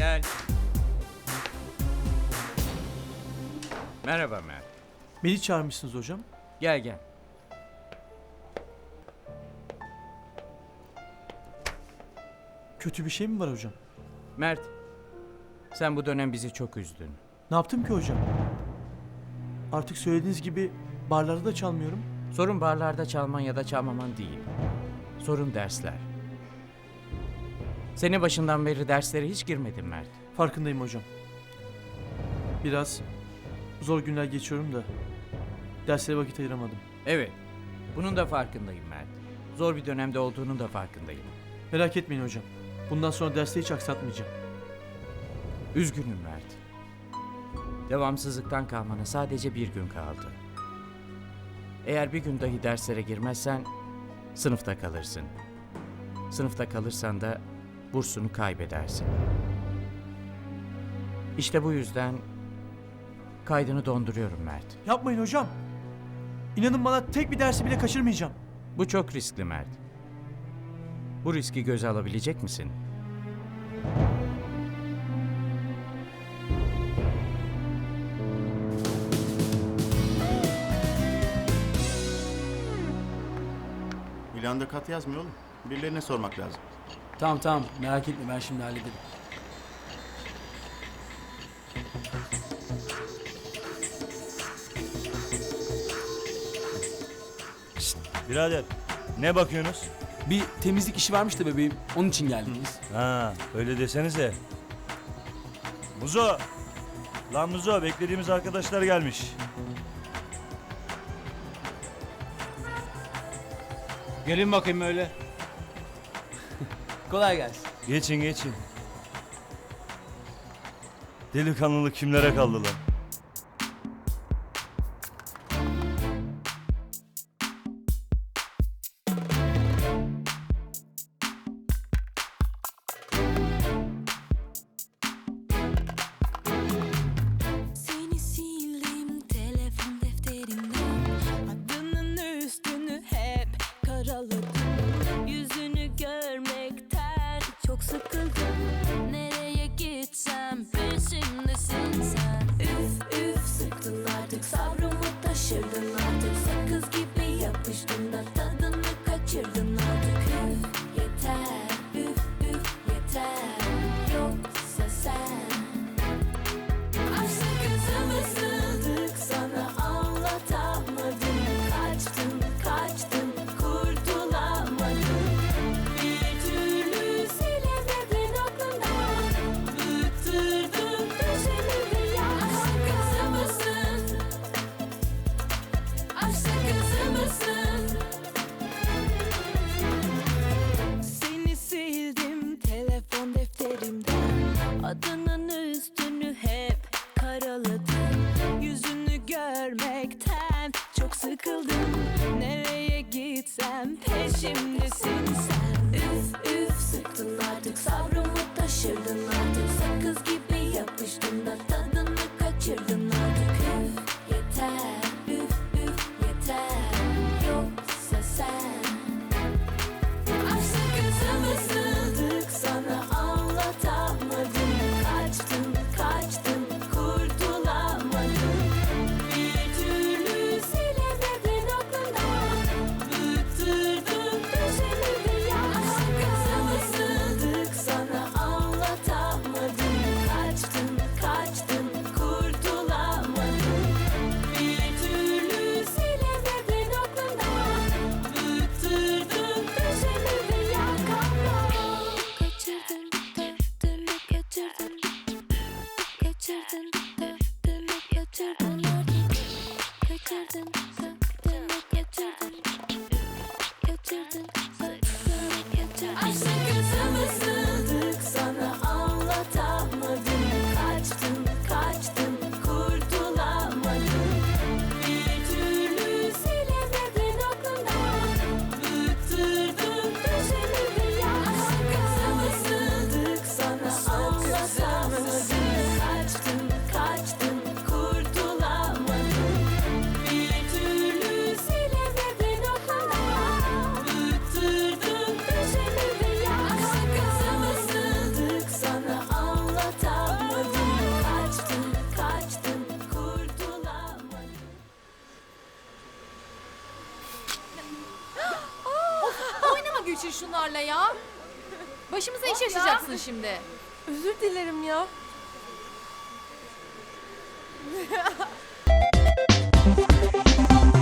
Gel. Merhaba Mert. Beni çağırmışsınız hocam. Gel gel. Kötü bir şey mi var hocam? Mert, sen bu dönem bizi çok üzdün. Ne yaptım ki hocam? Artık söylediğiniz gibi barlarda da çalmıyorum. Sorun barlarda çalman ya da çalmaman değil. Sorun dersler. Sene başından beri derslere hiç girmedin Mert. Farkındayım hocam. Biraz zor günler geçiyorum da derslere vakit ayıramadım. Evet, bunun da farkındayım Mert. Zor bir dönemde olduğunun da farkındayım. Merak etmeyin hocam. Bundan sonra derste hiç aksatmayacağım. Üzgünüm Mert. Devamsızlıktan kalmana sadece bir gün kaldı. Eğer bir gün dahi derslere girmezsen sınıfta kalırsın. Sınıfta kalırsan da bursunu kaybedersin. İşte bu yüzden kaydını donduruyorum Mert. Yapmayın hocam. İnanın bana tek bir dersi bile kaçırmayacağım. Bu çok riskli Mert. Bu riski göze alabilecek misin? İlanda kat yazmıyor oğlum. Birilerine sormak lazım. Tamam tamam merak etme ben şimdi hallederim. Birader ne bakıyorsunuz? Bir temizlik işi varmış da bebeğim onun için geldik biz. Ha öyle desenize. Muzo. Lan Muzo beklediğimiz arkadaşlar gelmiş. Gelin bakayım öyle. Kolay gelsin. Geçin geçin. Delikanlılık kimlere kaldı lan? Taşırdın artık Sakız gibi yapıştın da peşimdesin sen Üf üf sıktın artık. Sabrımı taşırdın artık. Sakız gibi yapıştın da tadını kaçırdın artık listen. geçir şunlarla ya. Başımıza iş yaşayacaksın şimdi. Özür dilerim ya.